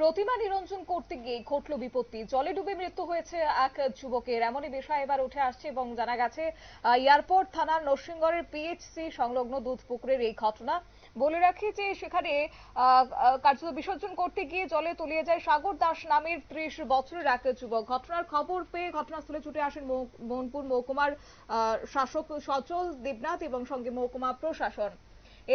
প্রতিমা নিরঞ্জন করতে গিয়ে ঘটল বিপত্তি। জলে ডুবে মৃত্যু হয়েছে এক যুবকের। এমনই বিষয় এবার উঠে আসছে এবং জানা গেছে এয়ারপোর্ট থানার নরসিংগড়ের পিএইচসি সংলগ্ন দুধ পুকুরের এই ঘটনা। বলে রাখি যে সেখানে কার্যত বিসর্জন করতে গিয়ে জলে তলিয়ে যায় সাগর দাস নামের ত্রিশ বছরের এক যুবক। ঘটনার খবর পেয়ে ঘটনাস্থলে ছুটে আসেন মহ- মোহনপুর মহকুমার শাসক সচল দেবনাথ এবং সঙ্গে মহকুমা প্রশাসন।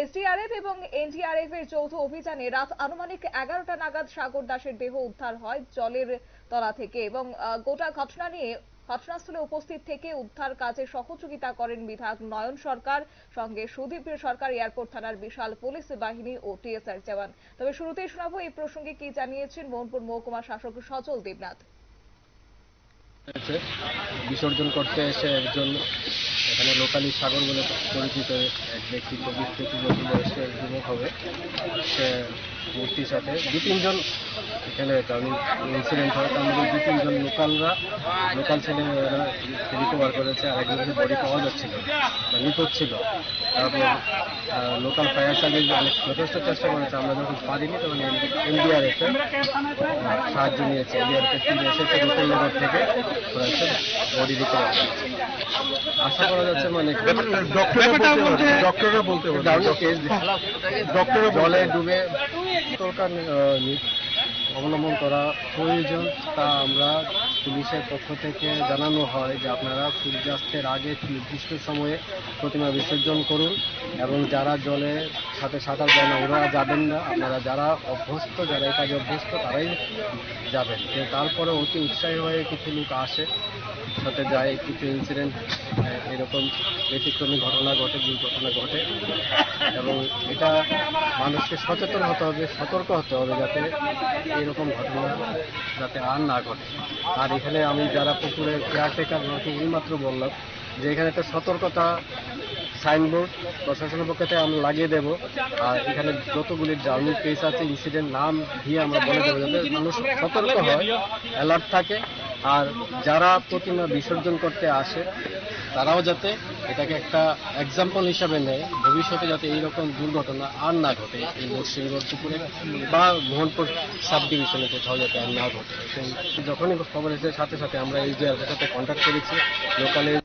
এসডিআরএফ এবং এনডিআরএফ এর যৌথ অভিযানে রাত আনুমানিক এগারোটা নাগাদ সাগর দাসের দেহ উদ্ধার হয় জলের তলা থেকে এবং গোটা ঘটনা নিয়ে ঘটনাস্থলে উপস্থিত থেকে উদ্ধার কাজে সহযোগিতা করেন বিধায়ক নয়ন সরকার, সঙ্গে সুদীপ সরকার, এয়ারপোর্ট থানার বিশাল পুলিশ বাহিনী ও টিএসআর জওয়ান। তবে শুরুতেই শোনাবো এই প্রসঙ্গে কি জানিয়েছেন মোহনপুর মহকুমা শাসক সচল দেবনাথ। বিসর্জন করতে এসে একজন এখানে লোকালি সাগর বলে পরিচিত এক ব্যক্তি চব্বিশ বছর বয়সের যুবক হবে। সে মূর্তির সাথে দু তিনজন এখানে ইনসিডেন্ট হয়। তার মধ্যে দু তিনজন লোকালরা, লোকাল ছেলেমেয়েরা রিকভার করেছে। আর একজনের বডি পাওয়া যাচ্ছিল বা নিখোঁজ ছিল। তারপর লোকাল ফায়ার সার্ভিস যথেষ্ট চেষ্টা করেছে। আমরা যখন পারিনি তখন এনডিআরএফ এর সাহায্য নিয়েছে এনডিআরএফ ফিরে এসেছে গোকুলনগর থেকে বডি রিকভার আশা করা যাচ্ছে মানে ডক্টররা বলতে পারে ডক্টর জলে ডুবে সরকার অবলম্বন করা প্রয়োজন তা আমরা পুলিশের পক্ষ থেকে জানানো হয় যে আপনারা সূর্যাস্তের আগে নির্দিষ্ট সময়ে প্রতিমা বিসর্জন করুন এবং যারা জলে সাথে সাঁতার দেয় না ওরা যাবেন না। আপনারা যারা অভ্যস্ত, যারা এই কাজে অভ্যস্ত, তারাই যাবেন। তারপরে অতি উৎসাহী হয়ে কিছু লোক আসে। সাথে যায়, কিছু ইনসিডেন্ট এরকম ব্যতিক্রমী ঘটনা ঘটে, দুর্ঘটনা ঘটে। এবং এটা মানুষকে সচেতন হতে হবে, সতর্ক হতে হবে যাতে এরকম ঘটনা যাতে আর না ঘটে। আর এখানে আমি যারা পুকুরের কেয়ারটেকার এইমাত্র বললাম যে এখানে একটা সতর্কতা সাইনবোর্ড প্রশাসনের পক্ষ থেকে আমরা লাগিয়ে দেব। আর এখানে যতগুলি জার্নি কেস আছে ইনসিডেন্ট নাম দিয়ে আমরা বলে দেবো যাতে মানুষ সতর্ক হয় অ্যালার্ট থাকে। আর যারা প্রতিমা বিসর্জন করতে আসে, তারাও যাতে এটাকে একটা এক্সাম্পল হিসাবে নেয়, ভবিষ্যতে যাতে এইরকম দুর্ঘটনা আর না ঘটে এই পুকুরে বা মোহনপুর সাব ডিভিশনে কোথাও যাতে আর না ঘটে। যখনই খবর এসে সাথে সাথে আমরা এই যে সাথে কন্ট্যাক্ট করেছি লোকালে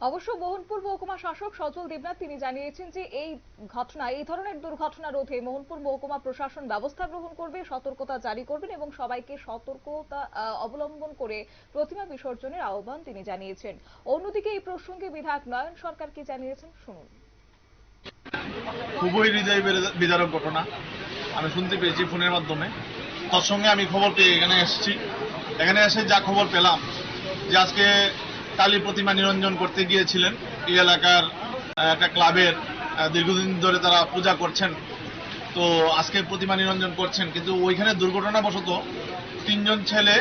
অবশ্য মোহনপুর মহকুমা শাসক সজল দেবনাথ তিনি জানিয়েছেন যে এই ঘটনা, এই ধরনের দুর্ঘটনা রোধে মোহনপুর মহকুমা প্রশাসন ব্যবস্থা গ্রহণ করবে, সতর্কতা জারি করবেন এবং সবাইকে সতর্কতা অবলম্বন করে প্রতিমা বিসর্জনের আহ্বান তিনি জানিয়েছেন। অন্যদিকে এই প্রসঙ্গে বিধায়ক নয়ন সরকার কি জানিয়েছেন শুনুন। খুবই হৃদয় বেদে- বিদারক ঘটনা। আমি শুনতে পেয়েছি ফোনের মাধ্যমে। তৎসঙ্গে আমি খবর পেয়ে এখানে এসেছি। এখানে এসে যা খবর পেলাম যে আজকে কালী প্রতিমা নিরঞ্জন করতে গিয়েছিলেন। এই এলাকার একটা ক্লাবের দীর্ঘদিন ধরে তারা পূজা করছেন। তো আজকে প্রতিমা নিরঞ্জন করছেন। কিন্তু ওইখানে দুর্ঘটনাবশত তিনজন ছেলে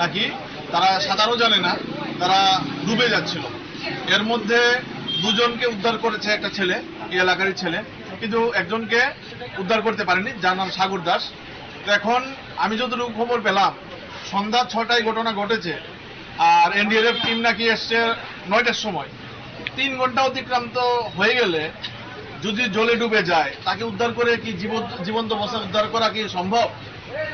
নাকি, তারা সাঁতারও জানে না, তারা ডুবে যাচ্ছিল। এর মধ্যে দুজনকে উদ্ধার করেছে একটা ছেলে, এই এলাকারই ছেলে। কিন্তু একজনকে উদ্ধার করতে পারেনি, যার নাম সাগর দাস। এখন আমি যতটুকু খবর পেলাম, সন্ধ্যা ছটায় ঘটনা ঘটেছে। আর এনডিএফ টিম নাকি এসছে নয়টার সময়। তিন ঘণ্টা অতিক্রান্ত হয়ে গেলে যদি জলে ডুবে যায়, তাকে উদ্ধার করে কি জীবন- জীবন্ত অবস্থায় উদ্ধার করা কি সম্ভব?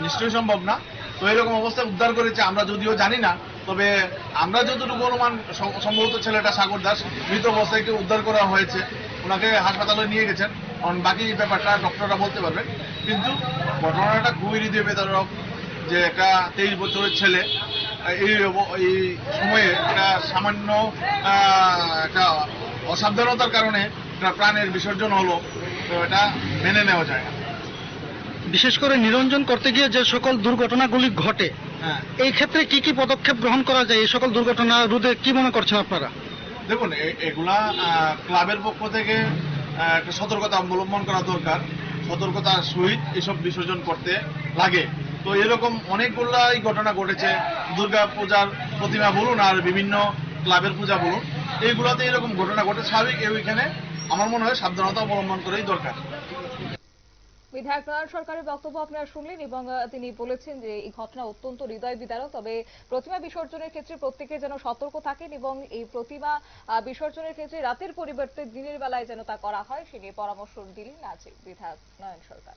নিশ্চয়ই সম্ভব না। তো এরকম অবস্থায় উদ্ধার করেছে আমরা যদিও জানি না, তবে আমরা যতটুকু অনুমান সম্ভবত ছেলেটা সাগর দাস, মৃত অবস্থায় কেউ উদ্ধার করা হয়েছে। ওনাকে হাসপাতালে নিয়ে গেছেন। কারণ বাকি ব্যাপারটা ডক্টররা বলতে পারবেন। কিন্তু ঘটনাটা খুবই হৃদয় বেদরক যে একটা তেইশ বছরের ছেলে এই এই সময়ে একটা সামান্য একটা অসাবধানতার কারণে একটা প্রাণের বিসর্জন হলো তো এটা মেনে নেওয়া যায়। না বিশেষ করে নিরঞ্জন করতে গিয়ে যে সকল দুর্ঘটনাগুলি ঘটে হ্যাঁ। এই ক্ষেত্রে কি কি পদক্ষেপ গ্রহণ করা যায়? এই সকল দুর্ঘটনা রোধে কি মনে করছেন আপনারা? দেখুন এগুলা ক্লাবের পক্ষ থেকে একটা সতর্কতা অবলম্বন করা দরকার। সতর্কতার সহিত এসব বিসর্জন করতে লাগে। তো এরকম অনেকগুলাই ঘটনা ঘটেছে। দুর্গা পূজার প্রতিমা বলুন আর বিভিন্ন ক্লাবের পূজা বলুন, এইগুলাতে এরকম ঘটনা ঘটে স্বাভাবিক ওইখানে। আমার মনে হয় সাবধানতা অবলম্বন করেই দরকার। বিধায়ক নয়ন সরকারের বক্তব্য আপনারা শুনলেন এবং তিনি বলেছেন যে এই ঘটনা অত্যন্ত হৃদয় বিদারক, তবে প্রতিমা বিসর্জনের ক্ষেত্রে প্রত্যেকে যেন সতর্ক থাকেন এবং এই প্রতিমা বিসর্জনের ক্ষেত্রে রাতের পরিবর্তে দিনের বেলায় যেন তা করা হয়, সে নিয়ে পরামর্শ দিলেন আজ বিধায়ক নয়ন সরকার।